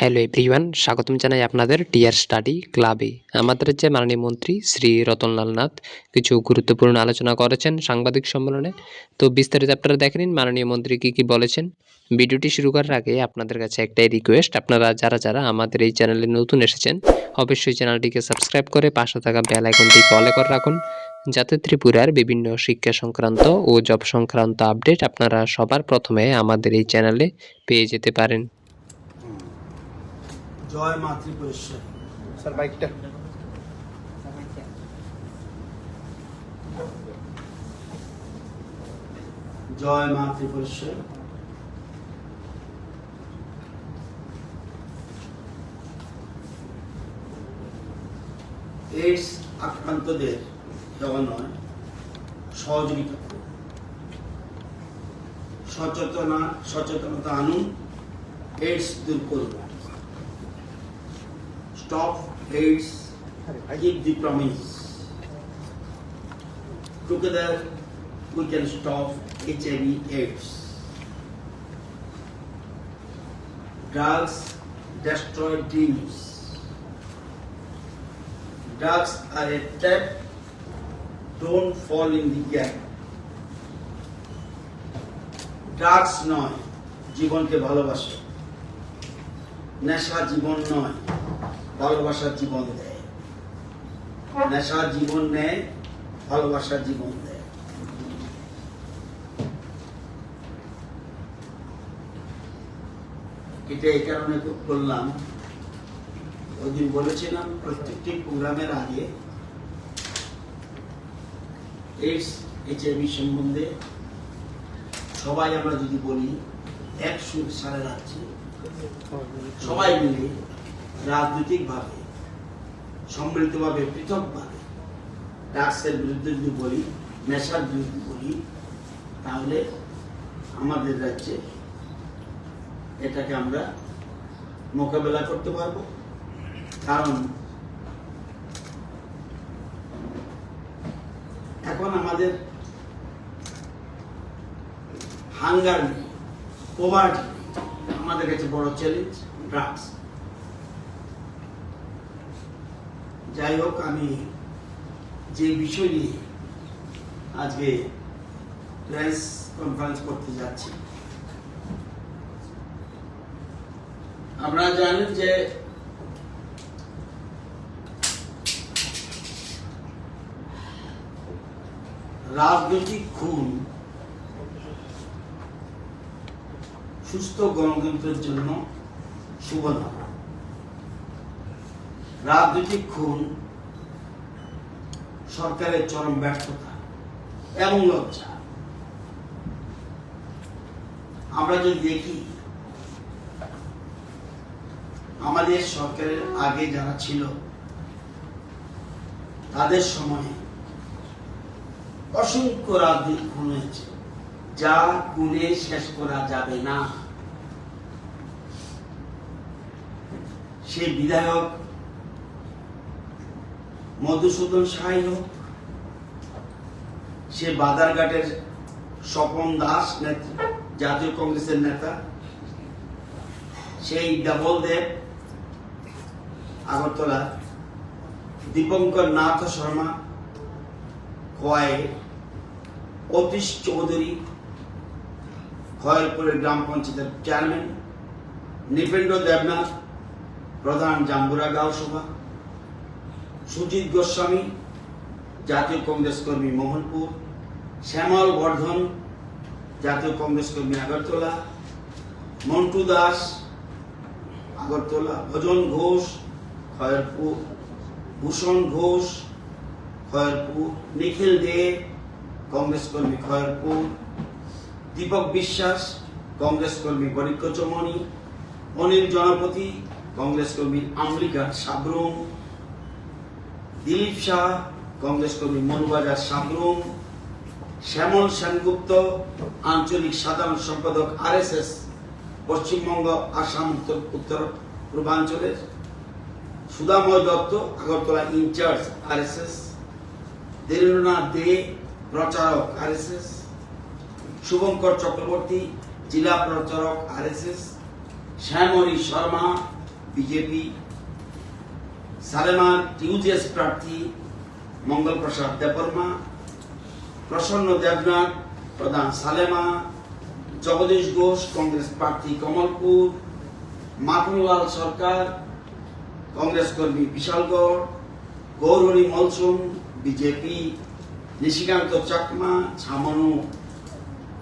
Hello everyone স্বাগতম জানাই আপনাদের টিয়ার স্টাডি ক্লাবে আমাদের যে মাননীয় মন্ত্রী শ্রী রতনলাল নাথ কিছু গুরুত্বপূর্ণ আলোচনা করেছেন সাংবাদিক সম্মেলনে। তো বিস্তারিত আপনারা দেখে নিন, মাননীয় মন্ত্রী কী কী বলেছেন। ভিডিওটি শুরু করার আগে আপনাদের কাছে একটাই রিকোয়েস্ট আপনারা যারা যারা আমাদের এই চ্যানেলে নতুন এসেছেন, অবশ্যই চ্যানেলটিকে সাবস্ক্রাইব করে পাশে থাকা বেল আইকনটি কলে করে রাখুন। যাতে ত্রিপুরার বিভিন্ন শিক্ষা সংক্রান্ত ও জব সংক্রান্ত আপডেট আপনারা সবার প্রথমে আমাদের এই চ্যানেলে পেয়ে যেতে পারেন। জয় মাতৃপুরেশ্বর স্যার বাইকটা। জয় মাতৃপুরেশ্বর এইডস আক্রান্তদের দেওয়া নয় সহযোগিতা। সচেতনা সচেতনতা আনুন এইডস দূর করুন। Stop AIDS keep the promise. Together we can stop HIV AIDS. Drugs destroy dreams. Drugs are a trap. Don't fall in the gap. Drugs নয় জীবনকে ভালোবাসে নেশা জীবন নয় ভালোবাসার জীবন দেয়। নেশা জীবন নেয়, ভালোবাসার জীবন দেয়। এটা এই কারণে করলাম ওই দিন বলেছিলাম প্রত্যেকটি প্রোগ্রামের আগে এইডস এইচআইভি সম্বন্ধে সবাই আমরা যদি বলি এক সুর সারা রাজ্যে সবাই মিলে রাজনৈতিকভাবে, সম্মিলিতভাবে, পৃথকভাবে ড্রাগসের বিরুদ্ধে যদি বলি, নেশার বিরুদ্ধে বলি, তাহলে আমাদের রাজ্যে এটাকে আমরা মোকাবেলা করতে পারব। কারণ এখন আমাদের হাঙ্গার নেই, আমাদের কাছে বড় চ্যালেঞ্জ, ড্রাগস। যাই হোক, আমি যে বিষয় নিয়ে আজকে প্রেস কনফারেন্স করতে যাচ্ছি, আপনারা জানেন যে রাজনৈতিক খুন সুস্থ গণতন্ত্রের জন্য শুভ নয় রাজনৈতিক খুন, সরকারের চরম ব্যর্থতা এবং লজ্জা। আমরা যদি দেখি, আমাদের সরকারের আগে যারা ছিল, তাদের সময়ে অসংখ্য রাজনৈতিক খুন হয়েছে। যা গুণে শেষ করা যাবে না। সে বিধায়ক মধুসূদন সাহাই হোক, সে বাদারঘাটের স্বপন দাস জাতীয় কংগ্রেসের নেতা, সেই ডাবল দেব, আগরতলা, দীপঙ্কর নাথ শর্মা খোয়াই অতীশ চৌধুরী খয়েরপুরের গ্রাম পঞ্চায়েতের চেয়ারম্যান, নৃপেন্দ্র দেবনাথ, প্রধান জাম্বুরা গাঁও সভা। সুজিত গোস্বামী, জাতীয় কংগ্রেস কর্মী মোহনপুর, শ্যামল বর্ধন, জাতীয় কংগ্রেস কর্মী আগরতলা, মন্টু দাস, আগরতলা, ভজন ঘোষ, খয়েরপুর, ভূষণ ঘোষ, খয়েরপুর, নিখিল দে, কংগ্রেস কর্মী খয়েরপুর, দীপক বিশ্বাস, কংগ্রেস কর্মী বরিক্ষ চমনি, অনিল জনপতি, কংগ্রেস কর্মী আমলিঘাট সাবরুম দিলীপ শাহ কংগ্রেস কর্মী মনুবাজার সাবরুম শ্যামল সেনগুপ্ত, আঞ্চলিক সাধারণ সম্পাদক আরএসএস, পশ্চিমবঙ্গ, আসাম, উত্তর উত্তর পূর্বাঞ্চলের সুদাময় দত্ত, আগরতলা ইনচার্জ আরএসএস দেরেন্দ্রনাথ দে, প্রচারক আরএসএস, শুভঙ্কর চক্রবর্তী, জেলা প্রচারক RSS, Shyamali Sharma, BJP Salema TUJS প্রার্থী মঙ্গল প্রসাদ দেববর্মা, প্রসন্ন দেবনাথ, প্রধান সালেমা, জগদীশ ঘোষ, কংগ্রেস প্রার্থী কমলপুর মাখনলাল সরকার, কংগ্রেস কর্মী বিশালগড় গৌরহরি মলসুম, বিজেপি, নিশিকান্ত চাকমা ছামনু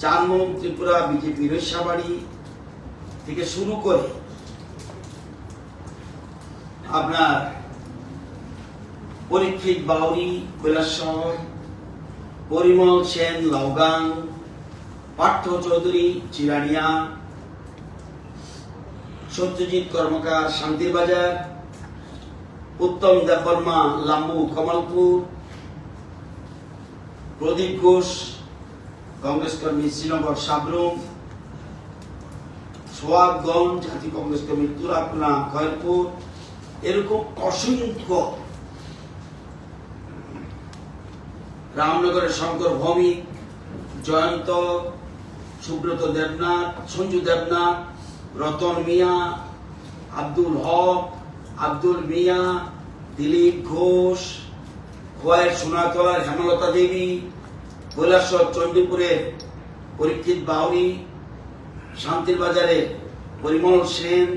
চানমোহন ত্রিপুরা, বিজেপি রৈশাবাড়ি থেকে শুরু করে আপনার পরীক্ষিত বাউরি, কৈলাসহর, পরিমল সেন, লাউগাং, পার্থ চৌধুরী, চিরানিয়া, সত্যজিৎ কর্মকার শান্তিবাজার উত্তম দেববর্মা, লাম্বু, কমলপুর, প্রদীপ ঘোষ, কংগ্রেস কর্মী শ্রীনগর, সাবরুম সোয়াবগঞ্জ জাতীয় কংগ্রেস কর্মী তুরাপনা খয়রপুর, এরকম অসংখ্য রামনগরের শঙ্কর ভৌমিক, জয়ন্ত, সুব্রত দেবনাথ, সঞ্জু দেবনাথ, রতন মিয়া, আব্দুল হক, আব্দুল মিয়া, দিলীপ ঘোষ, খোয়াইয়ের সোনাতলার হেমলতা দেবী, কৈলাসর চণ্ডীপুরের পরীক্ষিত বাউরি শান্তির বাজারে পরিমল সেন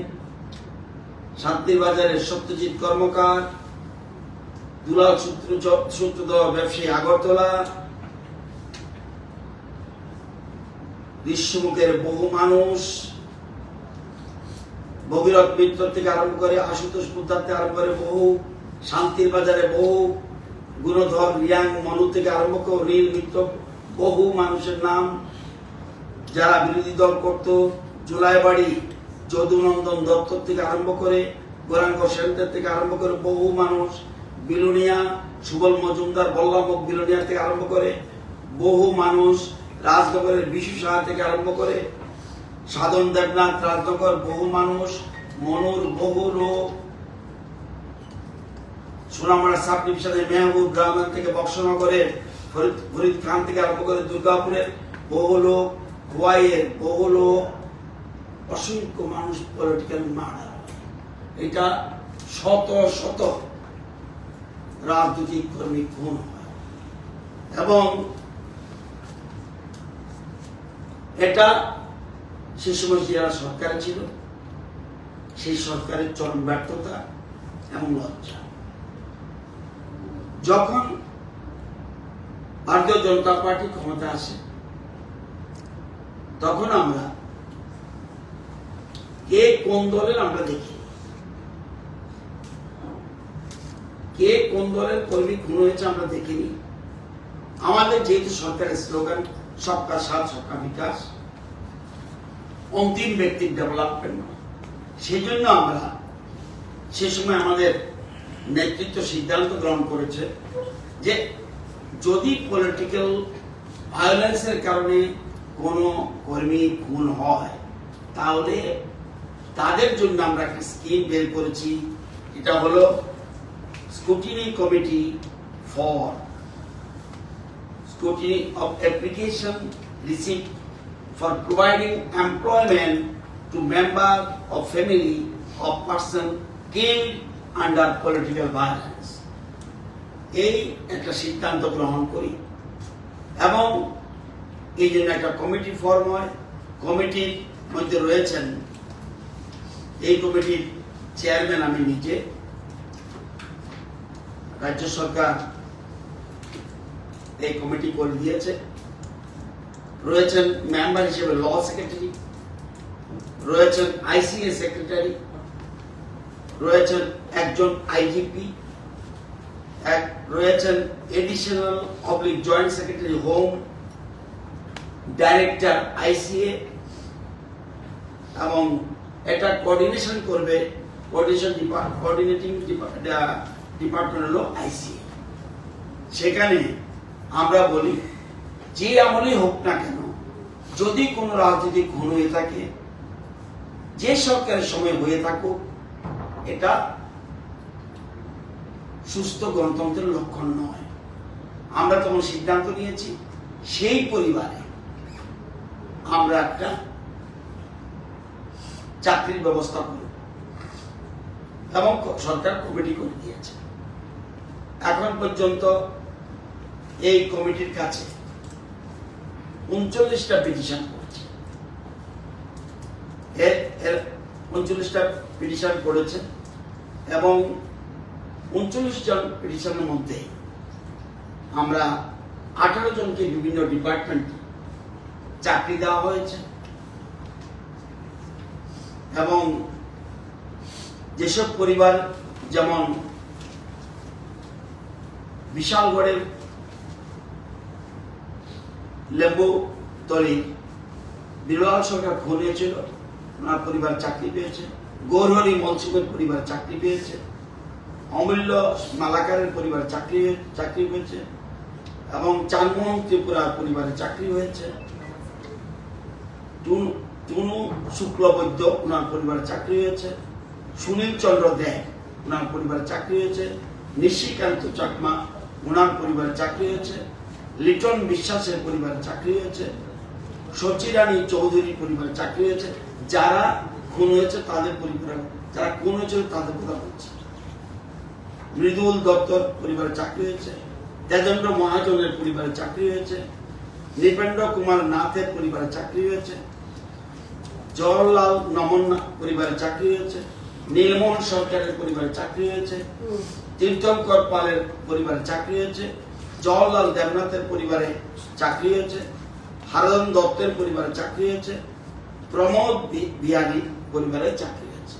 শান্তির বাজারের সত্যজিৎ কর্মকার দুলাল সূত্র সূত্রধর ব্যবসায়ী আগরতলা। বিশ্বমুখের বহু মানুষ। ভগীরথ মিত্র থেকে আরম্ভ করে আশুতোষ পুদ্দার থেকে আরম্ভ করে বহু, শান্তির বাজারে বহু, গুণধর, রিয়াং, মনু থেকে আরম্ভ করে নীল মিত্র, বহু মানুষের নাম যারা বিরোধী দল করত। জুলাইবাড়ি, যদুনন্দন দত্ত থেকে আরম্ভ করে, গৌরাঙ্গ সেন্টার থেকে আরম্ভ করে বহু মানুষ। বিলুনিয়া, সুবল মজুমদার বল্লামক বিলুনিয়া থেকে আরম্ভ করে বহু মানুষ রাজনগরের বিশু সাহা থেকে আরম্ভ করে সাধন দেবনাথ রাজনগর বহু মানুষ, মনুর বহু লোক সোনামারা সাব ডিভিশনের মেহবুব গ্রামের থেকে বক্সনগরের ফরিদ ফরিদ খান থেকে আরম্ভ করে দুর্গাপুরের বহু লোক খোয়াইয়ের বহু লোক, অসংখ্য মানুষ পলিটিক্যাল মারা এটা শত শত রাজনৈতিক কর্মী খুন হয়? এবং এটা সে সময় যারা সরকারে ছিল, সেই সরকারের চরম ব্যর্থতা এবং লজ্জা। যখন ভারতীয় জনতা পার্টি ক্ষমতা আসে, তখন আমরা কে কোন দলের আমরা দেখি? কে কোন দলের কর্মী খুন হয়েছে আমরা দেখিনি। আমাদের যেহেতু সরকারের স্লোগান, সবকা সাথ, সবকা বিকাশ অন্তিম ব্যক্তির ডেভেলপমেন্ট সেই জন্য আমরা সে সময় আমাদের নেতৃত্ব সিদ্ধান্ত গ্রহণ করেছে যে যদি পলিটিক্যাল ভায়োলেন্সের কারণে কোনো কর্মী খুন হয়, তাহলে তাদের জন্য আমরা একটা স্কিম বের করেছি। এটা হলো scrutiny committee for scrutiny of application receipt for providing employment to member of family of person killed under political violence. এই একটা সিদ্ধান্ত গ্রহণ করি এবং এই জন্য একটা কমিটি ফর্ম হয় কমিটির মধ্যে রয়েছেন এই কমিটির চেয়ারম্যান আমি নিজে রাজ্য সরকার এই কমিটি করে দিয়েছে। রয়েছেন মেম্বার হিসেবে ল সেক্রেটারি রয়েছেন আইসিএ সেক্রেটারি রয়েছেন একজন আইজিপি এক রয়েছেন additional oblique joint secretary home director ICA এবং এটা কোঅর্ডিনেশন করবে কোঅর্ডিনেশন ডিপার্ট কোঅর্ডিনেটিং ডিপার্টমেন্ট হলো আইসিএ সেখানে আমরা বলি, যে আমলই হোক না কেন, যদি কোনো রাজনীতি খুন হয়ে থাকে, যে সরকারের সময় হয়ে থাকুক, এটা সুস্থ গণতন্ত্রের লক্ষণ নয়। আমরা তখন সিদ্ধান্ত নিয়েছি, সেই পরিবারে আমরা একটা চাকরির ব্যবস্থা করব। এবং সরকার কমিটি করে দিয়েছে। এখন পর্যন্ত এই কমিটির কাছে উনচল্লিশটা পিটিশন করেছে উনচল্লিশটা পিটিশন করেছে এবং উনচল্লিশ জন পিটিশনের মধ্যে আমরা আঠারো জনকে বিভিন্ন ডিপার্টমেন্টে চাকরি দেওয়া হয়েছে এবং যেসব পরিবার যেমন বিশালগড়ের লেবু তলি বিরলাল সরকার খুন হয়েছিল ওনার পরিবার চাকরি পেয়েছে, গৌরহরি মলসুমের পরিবার চাকরি পেয়েছে, অমূল্য মালাকারের পরিবার চাকরি চাকরি পেয়েছে, এবং চানমোহন ত্রিপুরার পরিবারে চাকরি হয়েছে। টুনু শুক্লবৈদ্য ওনার পরিবারে চাকরি হয়েছে, সুনীল চন্দ্র দেব ওনার পরিবারে চাকরি হয়েছে, নিশিকান্ত চাকমা ওনার পরিবারে চাকরি হয়েছে, লিটন বিশ্বাসের পরিবারে চাকরি হয়েছে সচিরানী চৌধুরী পরিবারে চাকরি হয়েছে, যারা খুন হয়েছে তাদের পরিবার, যারা খুন হয়েছিল তাদের কথা বলছে মৃদুল দত্তর পরিবারে চাকরি হয়েছে, তেজেন্দ্র মহাজনের পরিবারে চাকরি হয়েছে, নৃপেন্দ্র কুমার নাথের পরিবারে চাকরি হয়েছে, জওয়াহরলাল নমন পরিবারে চাকরি হয়েছে, নীলমোহন সরকারের পরিবারে চাকরি হয়েছে তীর্থঙ্কর পালের পরিবারে চাকরি হয়েছে জওয়াহরলাল দেবনাথের পরিবারে চাকরি হয়েছে হারদন দত্তের পরিবারে চাকরি হয়েছে, প্রমোদ বি- বিহারী পরিবারে চাকরি হয়েছে।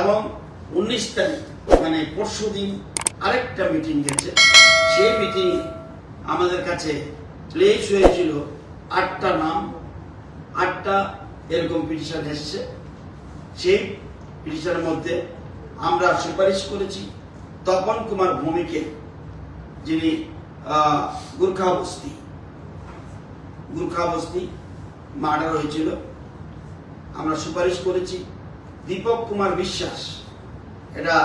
এবং উনিশ তারিখ মানে পরশু দিন আরেকটা মিটিং গেছে। সেই মিটিং আমাদের কাছে প্লেস হয়েছিল আটটা নাম, আটটা এরকম পিটিশন এসছে। সেই পিটিশনের মধ্যে আমরা সুপারিশ করেছি। তপন কুমার ভূমিকে, যিনি গুর্খা বস্তি গুর্খা বস্তি মার্ডার হয়েছিল। আমরা সুপারিশ করেছি, দীপক কুমার বিশ্বাস, এটা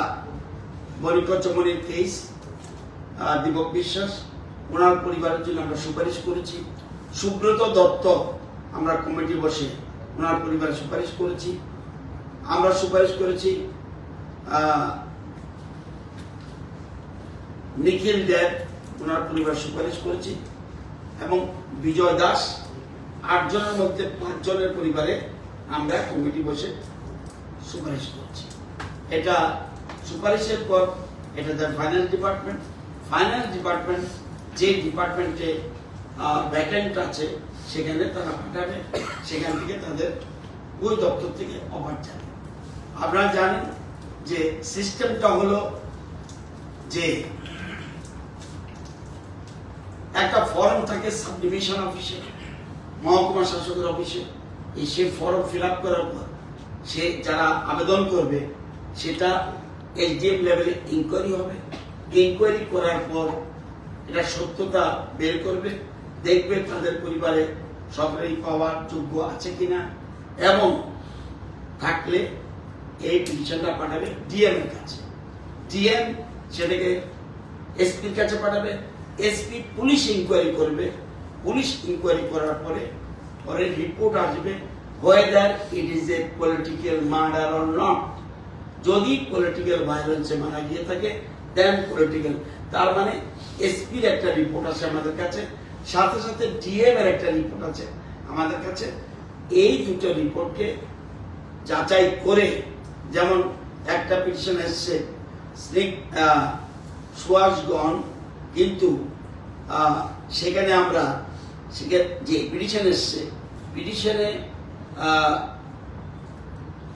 বনিকচমনির কেস দীপক বিশ্বাস, ওনার পরিবারের জন্য আমরা সুপারিশ করেছি। সুব্রত দত্ত, আমরা কমিটি বসে ওনার পরিবারের সুপারিশ করেছি। আমরা সুপারিশ করেছি নিখিল দেব ওনার পরিবার সুপারিশ করেছি এবং বিজয় দাস আটজনের মধ্যে পাঁচজনের পরিবারে আমরা কমিটি বসে সুপারিশ করছি। এটা সুপারিশের পর এটা তার ফাইন্যান্স ডিপার্টমেন্ট ফাইন্যান্স ডিপার্টমেন্ট যে ডিপার্টমেন্টে ভ্যাকেন্ট আছে, সেখানে তারা পাঠাবে। সেখান থেকে তাদের ওই দপ্তর থেকে অফার যাবে। আপনারা জানেন যে সিস্টেমটা হলো যে একটা ফর্ম থাকে সাব ডিভিশন অফিসে মহকুমা শাসকের অফিসে এই সে ফর্ম ফিল আপ করার পর, সে যারা আবেদন করবে, সেটা এসডিএম লেভেলে ইনকোয়ারি হবে। ইনকোয়ারি করার পর এটা সত্যতা বের করবে, দেখবে তাদের পরিবারে সরকারি পাওয়ার যোগ্য আছে কিনা, এবং থাকলে এই পিটিশনটা পাঠাবে ডিএম এর কাছে। ডিএম সেটাকে এসপির কাছে পাঠাবে এসপি পুলিশ ইনকোয়ারি করবে। পুলিশ ইনকোয়ারি করার পরে পরে রিপোর্ট আসবে whether it is a political murder or not যদি পলিটিক্যাল ভায়োলেন্সে মারা গিয়ে থাকে দেন পলিটিক্যাল তার মানে এসপির একটা রিপোর্ট আছে আমাদের কাছে, সাথে সাথে ডিএম এর একটা রিপোর্ট আছে আমাদের কাছে। এই দুটো রিপোর্টকে যাচাই করে যেমন একটা পিটিশন এসছে, স্নিক সুয়াসগণ কিন্তু সেখানে আমরা যে পিটিশন এসছে, পিটিশনে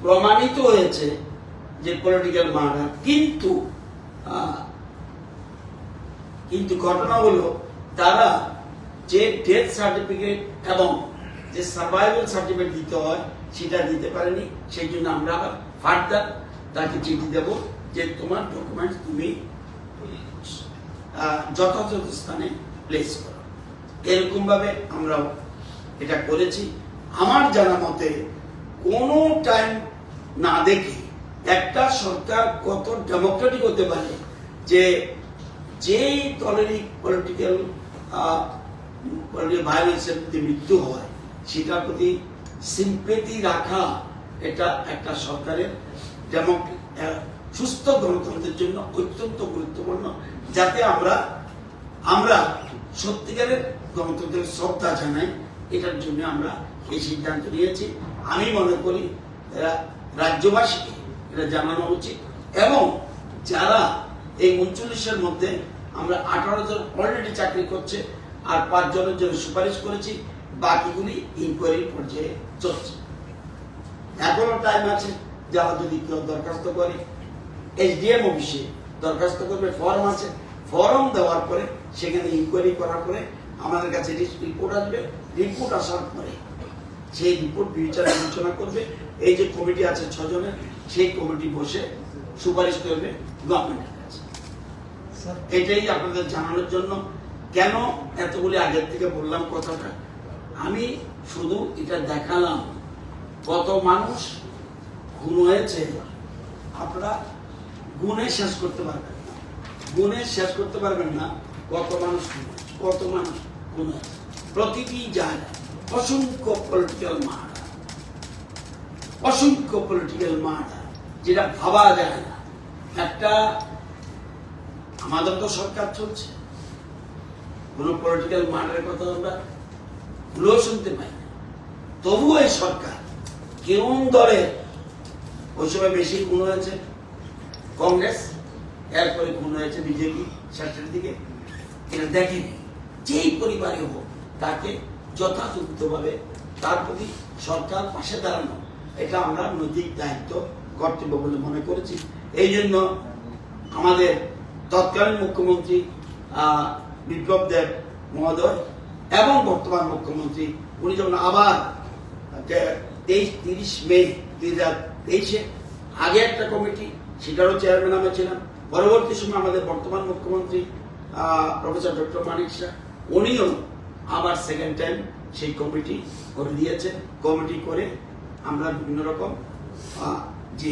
প্রমাণিত হয়েছে যে পলিটিক্যাল মার্ডার কিন্তু কিন্তু ঘটনা হলো, তারা যে ডেথ সার্টিফিকেট এবং যে সার্ভাইভাল সার্টিফিকেট দিতে হয়, সেটা দিতে পারেনি। সেই জন্য আমরা আবার ফার্দার তাকে চিঠি দেব যে তোমার ডকুমেন্টস তুমি যথাযথ স্থানে প্লেস করো। এরকম ভাবে আমরা এটা করেছি। আমার জানা মতে কোনো টাইম না দেখে একটা সরকার কত ডেমোক্রেটিক হতে পারে যে যেই দলেরই পলিটিক্যাল ভায়োলেন্সের প্রতি মৃত্যু হয়, সেটার প্রতি সিম্পেথি রাখা এটা একটা সরকারের ডেমোক সুস্থ গণতন্ত্রের জন্য অত্যন্ত গুরুত্বপূর্ণ। যাতে আমরা আমরা সত্যিকারের গণতন্ত্রের শ্রদ্ধা জানাই, এটার জন্য আমরা এই সিদ্ধান্ত নিয়েছি। আমি মনে করি রা- রাজ্যবাসীকে এটা জানানো উচিত। এবং যারা এই উনচল্লিশের মধ্যে আমরা আঠারো জন অলরেডি চাকরি করছে আর পাঁচ জনের জন্য সুপারিশ করেছি, বাকিগুলি ইনকোয়ারি পর্যায়ে চলছে। এখনও টাইম আছে, যারা যদি কেউ দরখাস্ত করে এসডিএম অফিসে দরখাস্ত করবে ফর্ম আছে ফর্ম দেওয়ার পরে সেখানে ইনকোয়ারি করার পরে আমাদের কাছে রিপোর্ট আসবে। রিপোর্ট আসার পরে সেই রিপোর্ট বিচার বিবেচনা করবে। এই যে কমিটি আছে ছজনের সেই কমিটি বসে সুপারিশ করবে গভর্নমেন্টের কাছে। এটাই আপনাদের জানানোর জন্য। কেন এতগুলি আগের থেকে বললাম কথাটা? আমি শুধু এটা দেখালাম। কত মানুষ খুন হয়েছে আপনারা গুণে শেষ করতে পারবেন গুণে শেষ করতে পারবেন না। কত মানুষ কত মানুষ হয়েছে প্রতিটি জায়গায় অসংখ্য পলিটিক্যাল মার্ডার অসংখ্য পলিটিক্যাল মার্ডার যেটা ভাবা যায় না। একটা, আমাদের তো সরকার চলছে। কোন পলিটিক্যাল মার্ডারের কথা আমরা ভুলেও শুনতে পাই না। তবুও এই সরকার কেমন দলের ওই সময় বেশি গুণ হয়েছে? কংগ্রেস? এরপরে গুণ হয়েছে বিজেপি শেষের দিকে। এটা দেখেনি। যেই পরিবারে হোক, তাকে যথাযথভাবে তার প্রতি সরকার পাশে দাঁড়ানো, এটা আমরা নৈতিক দায়িত্ব, কর্তব্য বলে মনে করেছি। এই জন্য আমাদের তৎকালীন মুখ্যমন্ত্রী বিপ্লব দেব মহোদয় এবং বর্তমান মুখ্যমন্ত্রী, উনি যখন আবার তেইশ, তিরিশ মে দুই হাজার তেইশে, আগে একটা কমিটি, সেটারও চেয়ারম্যান আমি ছিলাম। পরবর্তী সময় আমাদের বর্তমান মুখ্যমন্ত্রী প্রফেসর ডক্টর মানিক শাহ উনিও আবার সেকেন্ড টাইম সেই কমিটি করে দিয়েছে কমিটি করে আমরা বিভিন্ন রকম যে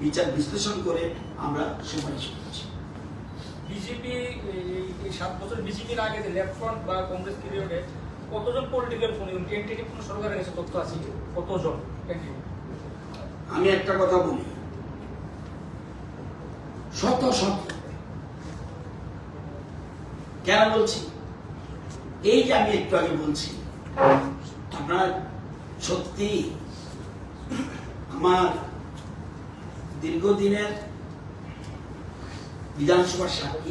বিচার বিশ্লেষণ করে আমরা সুপারিশ করছি বিজেপি এই সাত বছর বিজেপির আগে যে লেফট ফ্রন্ট বা কংগ্রেস পিরিয়ডে কতজন পলিটিক্যাল টেন্টেটিভ কোন সরকারের কাছে তথ্য আছে কতজন? আমি একটা কথা বলি। শত শত কেন বলছি? এই যে আমি একটু আগে বলছি আপনার সত্যি আমার দীর্ঘদিনের বিধানসভার সাক্ষী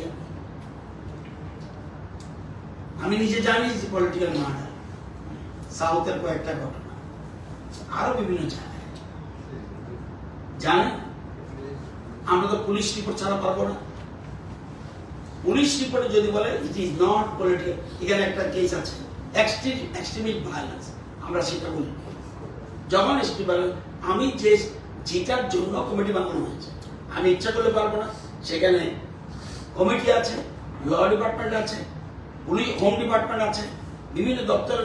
আমি। নিজে জানি যে পলিটিক্যাল মার্ডার সাউথের কয়েকটা ঘটনা, আরও বিভিন্ন জায়গায়। জানেন? আমরা তো পুলিশ রিপোর্ট ছাড়া পারব না। পুলিশ রিপোর্টে যদি বলে ইট ইজ নট পলিটিক্যাল এখানে একটা কেস আছে। এক্সট্রিমিট ভায়োলেন্স আমরা সেটা বলি। যখন এক্সট্রিম আমি যে যেটার জন্য কমিটি বানানো হয়েছে, আমি ইচ্ছা করলে পারব না। সেখানে কমিটি আছে ল ডিপার্টমেন্ট আছে পুলিশ হোম ডিপার্টমেন্ট আছে, বিভিন্ন দপ্তর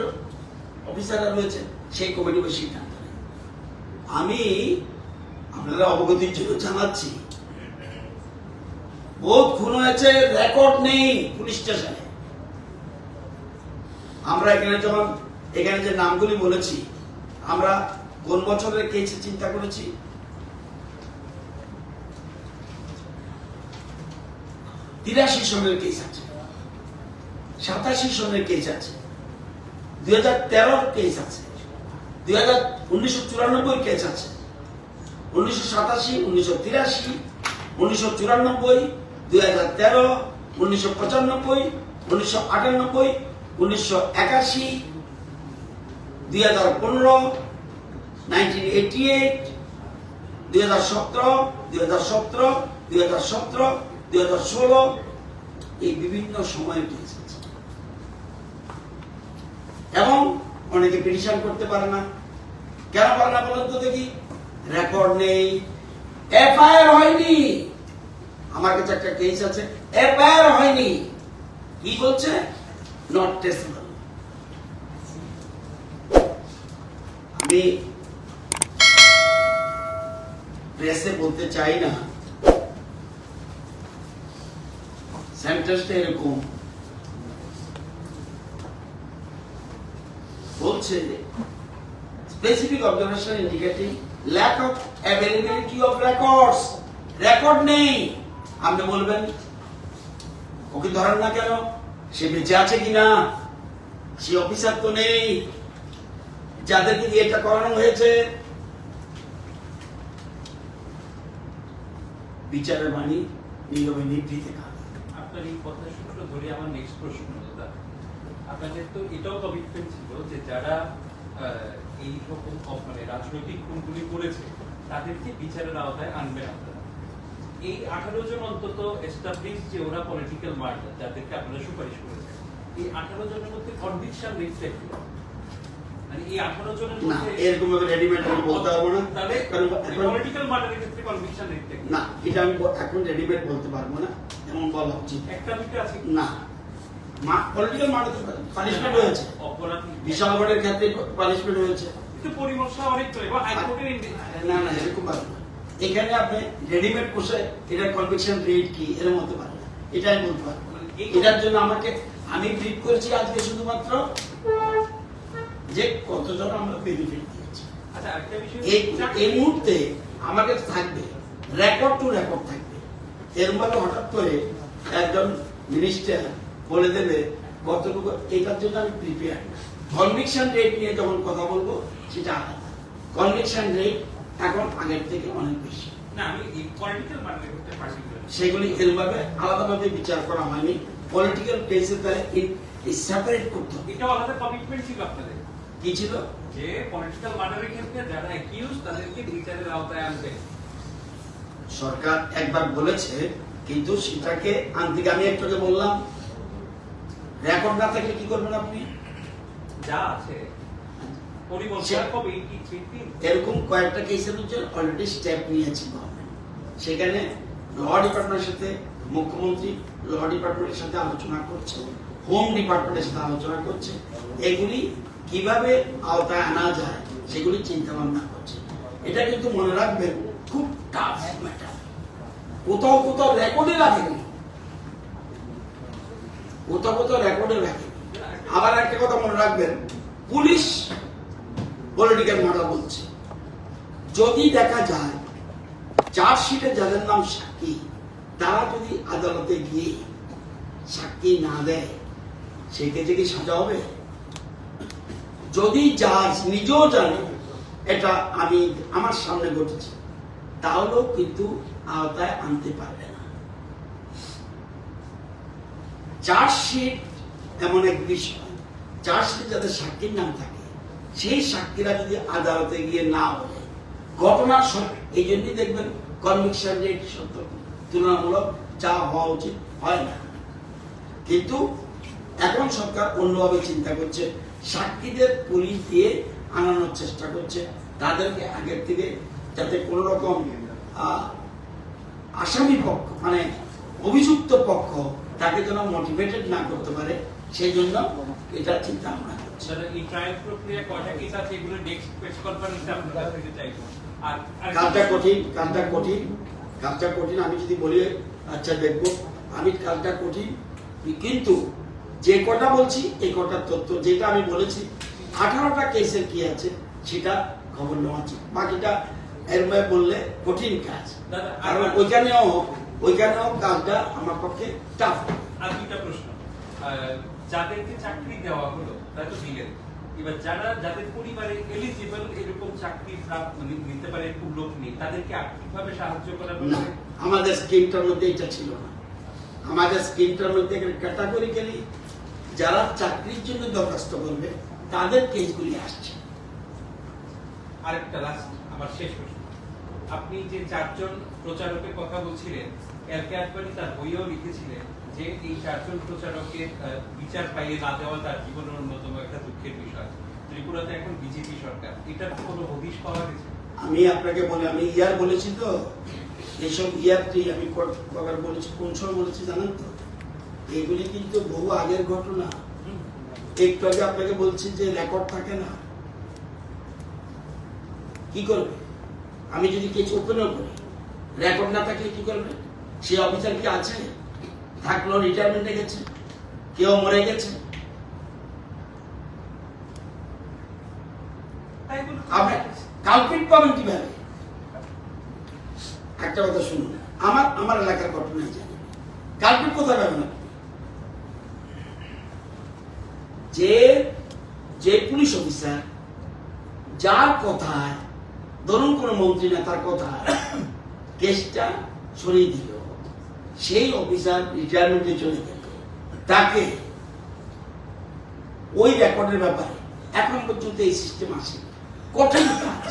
অফিসাররা রয়েছে, সেই কমিটি বসে সিদ্ধান্ত আমি আপনারা অবগতির জন্য জানাচ্ছি বহুত খুন হয়েছে রেকর্ড নেই পুলিশ স্টেশনে আমরা এখানে যখন, এখানে যে নামগুলি বলেছি, আমরা কোন বছরের কেস চিন্তা করেছি? তিরাশি সনের কেস আছে, সাতাশি সনের কেস আছে, দুই হাজার তেরোর কেস আছে, দুই হাজার উনিশশো চুরানব্বই কেস আছে, উনিশশো সাতাশি, উনিশশো তিরাশি, উনিশশো চুরানব্বই দুই হাজার তেরো, উনিশশো পঁচানব্বই, উনিশশো আটানব্বই, উনিশশো একাশি, দুই হাজার পনেরো, নাইনটিন এইটি এইট, দুই হাজার সতেরো, দুই হাজার সতেরো, দুই হাজার সতেরো, দুই হাজার ষোলো, এই বিভিন্ন সময়ে আছে এবং অনেকে পিটিশন করতে পারে না। কেন পারে না বলেন তো দেখি। রেকর্ড নেই। এফআইআর হয়নি। আমার কাছে একটা কেস আছে। এফআইআর হয়নি। কি বলছে? নট টেস্টেবল আমি প্রেসে বলতে চাই না। সেন্টেন্সটা এরকম। বলছে specific observation indicating lack of availability of records record নেই। আপনি বলবেন ওকে ধরেন না কেন? সে বেঁচে আছে কিনা? সে অফিসার তো নেই। যাদেরকে দিয়ে এটা করানো হয়েছে। বিচারের বাণী নীরবে নিভৃতে কাজ আপনার এই কথা সূত্র ধরে আমার নেক্সট প্রশ্ন আপনাদের তো এটাও কমিটমেন্ট ছিল যে যারা এই রকম মানে রাজনৈতিক খুনগুলি করেছে, তাদেরকে বিচারের আওতায় আনবেন আপনারা এই আঠারো জন অন্তত এস্টাবলিশ যে ওরা পলিটিক্যাল মার্ডার যাদেরকে আপনারা সুপারিশ করেছেন এই আঠারো জনের মধ্যে কনভিকশন রেটটা একটু মানে এই আঠারো জনের মধ্যে এরকম ভাবে রেডিমেড আমি বলতে পারব না। তাহলে এখন- পলিটিক্যাল মার্ডারের ক্ষেত্রে কনভিকশন রেটটা না এটা আমি এখন রেডিমেড বলতে পারব না এমন বলা উচিত। একটা দুটো আছে কি? না। পলিটিক্যাল মার্ডার পানিশমেন্ট হয়েছে। অপরাধ। বিশাল বড়ের ক্ষেত্রে পানিশমেন্ট হয়েছে। কিন্তু পরিমর্শা অনেক হাইকোর্টের না না এরকম পারবে এখানে আপনি রেডিমেড কোষে এটা কনভিকশন রেট কি এরকম হতে পারে। না এটা আমি বলতে পারব। এটার জন্য আমাকে আমি ব্রিফ করেছি আজকে শুধুমাত্র যে কতজন আমরা বেনিফিট দিয়েছি আচ্ছা এই মুহূর্তে আমাকে থাকবে রেকর্ড টু রেকর্ড থাকবে। এর মধ্যে হঠাৎ করে একজন মিনিস্টার বলে দেবে কতটুকু এটার জন্য আমি প্রিপেয়ার কনভিকশন রেট নিয়ে যখন কথা বলব সেটা আলাদা। কনভিকশন রেট এখন আগের থেকে অনেক বেশি। সেগুলি এরভাবে আলাদাভাবে বিচার করা হয়নি। পলিটিক্যাল কেসের দ্বারা সেপারেট করতে হবে। এটাও আলাদা কমিটমেন্ট ছিল আপনাদের। কি ছিল? যে পলিটিক্যাল মার্ডারের ক্ষেত্রে যারা অ্যাকিউজ তাদেরকে বিচারের আওতায় আনবে। সরকার একবার বলেছে কিন্তু সেটাকে আনতে আমি একটু বললাম রেকর্ড না থাকলে কি করবেন আপনি? যা আছে পরিমর্শা সে- কবে এই ঠিক দিন এরকম কয়েকটা কেসের হচ্ছে অলরেডি স্টেপ নিয়েছে গভর্নমেন্ট সেখানে ল ডিপার্টমেন্টের সাথে মুখ্যমন্ত্রী ল ডিপার্টমেন্টের সাথে আলোচনা করছে হোম ডিপার্টমেন্টের সাথে আলোচনা করছে। এগুলি কীভাবে আওতায় আনা যায় সেগুলি চিন্তা ভাবনা করছে। এটা কিন্তু মনে রাখবেন খুব টাফ ম্যাটার কোথাও কোথাও রেকর্ডে রাখেনি। কোথাও কোথাও রেকর্ডে রাখেনি। আবার একটা কথা মনে রাখবেন পুলিশ পলিটিক্যাল মডেল বলছে। যদি দেখা যায় চার্জশিটে যাদের নাম সাক্ষী, তারা যদি আদালতে গিয়ে সাক্ষী না দেয় সেই ক্ষেত্রে কি সাজা হবে? যদি জাজ নিজেও জানে, এটা আমি আমার সামনে ঘটেছে, তাহলেও কিন্তু আওতায় আনতে পারবে না। চার্জশিট এমন এক বিষয় চার্জশিট যাদের সাক্ষীর নাম থাকে সেই সাক্ষীরা যদি আদালতে গিয়ে না বলে, ঘটনার এই জন্যই দেখবেন কনভিকশন রেট সত্য। তুলনামূলক যা হওয়া উচিত হয় না। কিন্তু এখন সরকার অন্যভাবে চিন্তা করছে, সাক্ষীদের পুলিশ দিয়ে আনানোর চেষ্টা করছে, তাদেরকে আগের থেকে যাতে কোনো রকম আসামি পক্ষ মানে অভিযুক্ত পক্ষ তাকে যেন মোটিভেটেড না করতে পারে, সেই জন্য এটা চিন্তা ভাবনা। করছে এই ট্রায়াল প্রক্রিয়া কয়টা কেস আছে এগুলো নেক্সট প্রেস কনফারেন্সে আপনার কাছ থেকে চাইব। আর আর- কাজটা কঠিন কাজটা কঠিন কাজটা কঠিন আমি যদি বলি আচ্ছা দেখব। আমি কাজটা কঠিন কিন্তু যে কটা বলছি এই কটা তথ্য যেটা আমি বলেছি আঠারোটা কেসের কি আছে সেটা খবর নেওয়া উচিত। বাকিটা এর বললে কঠিন কাজ। দাদা, কারণ ওইখানেও ওইখানেও কাজটা আমার পক্ষে টাফ আর দুইটা প্রশ্ন। যাদেরকে চাকরি দেওয়া হলো দিলেন এবার যারা যাদের পরিবারে এলিজিবল এরকম চাকরি প্রাপ্ত মানে নিতে পারে লোক নেই তাদেরকে আর্থিকভাবে সাহায্য ব্যাপারে? আমাদের স্কিমটার মধ্যে এটা ছিল না। আমাদের স্কিমটার মধ্যে ক্যাটাগরিক্যালি যারা চাকরির জন্য দরখাস্ত করবে তাদের কেসগুলি আসছে। আরেকটা লাস্ট আমার শেষ প্রশ্ন। আপনি যে চারজন প্রচারকের কথা বলছিলেন এলকে আদবানি তার বইয়েও লিখেছিলেন যে এই চারজন প্রচারকের বিচার পাইয়ে না দেওয়া তার জীবনের অন্যতম একটা দুঃখের বিষয়। ত্রিপুরাতে এখন বিজেপি সরকার। এটার কোনো হদিশ পাওয়া গেছে? আমি আপনাকে বলি, আমি ইয়ার বলেছি তো, এইসব ইয়ারটি আমি কবার বলেছি, কোন সময় বলেছি জানেন তো? এগুলি কিন্তু বহু আগের ঘটনা। একটু আগে আপনাকে বলছি যে রেকর্ড থাকে না। কি করবে? আমি যদি কিছু ওপেনও করি, রেকর্ড না থাকলে কি করবে? সে অফিসার কি আছে? থাকল রিটায়ারমেন্টে গেছে কেউ মরে গেছে। কালপিট পাবেন কীভাবে? একটা কথা শুনুন আমার আমার এলাকার ঘটনায় জানি। কোথায় পাবেন আপনি? যে যে পুলিশ অফিসার যার কথায় ধরুন কোনো মন্ত্রী না তার কথা কেসটা সরিয়ে দিল সেই অফিসার রিটায়ারমেন্টে চলে গেল তাকে ওই রেকর্ডের ব্যাপারে এখন পর্যন্ত এই সিস্টেম আসে কঠিন কাজ।